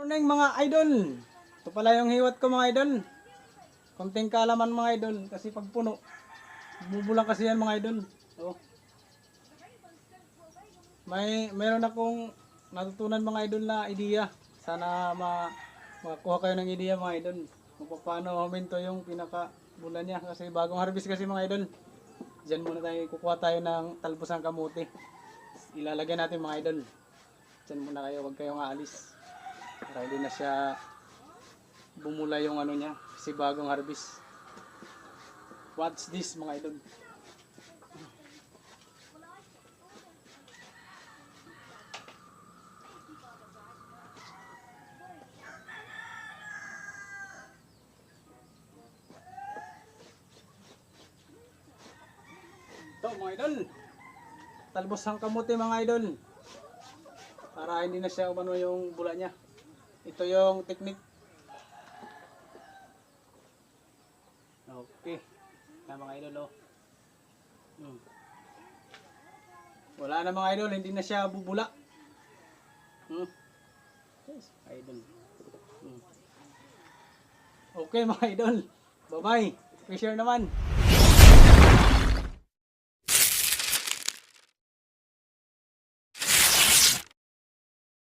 Morning mga idol. Ito pala yung hiwat ko mga idol. Konting kaalaman mga idol kasi pag puno, bubulang kasi yan mga idol. Oh. May meron akong natutunan mga idol na idea. Sana ma makakuha kayo ng idea mga idol. Kung paano huminto yung pinaka bulan niya kasi bagong harvest kasi mga idol. Diyan muna tayo kukuha tayo ng talbosang kamuti. Ilalagay natin mga idol. Diyan muna kayo, huwag kayong aalis. Para hindi na siya bumula yung ano niya, si bagong harvest. What's this mga idol? Ito mga idol. Talbos ang kamuti mga idol. Para hindi na siya umano yung bula niya. Ito yung technique. Okay. Na mga idol oh. Hmm. Wala na mga idol, hindi na siya bubula. Hmm. Yes, idol. Hmm. Okay mga idol. Bye-bye. Pressure naman.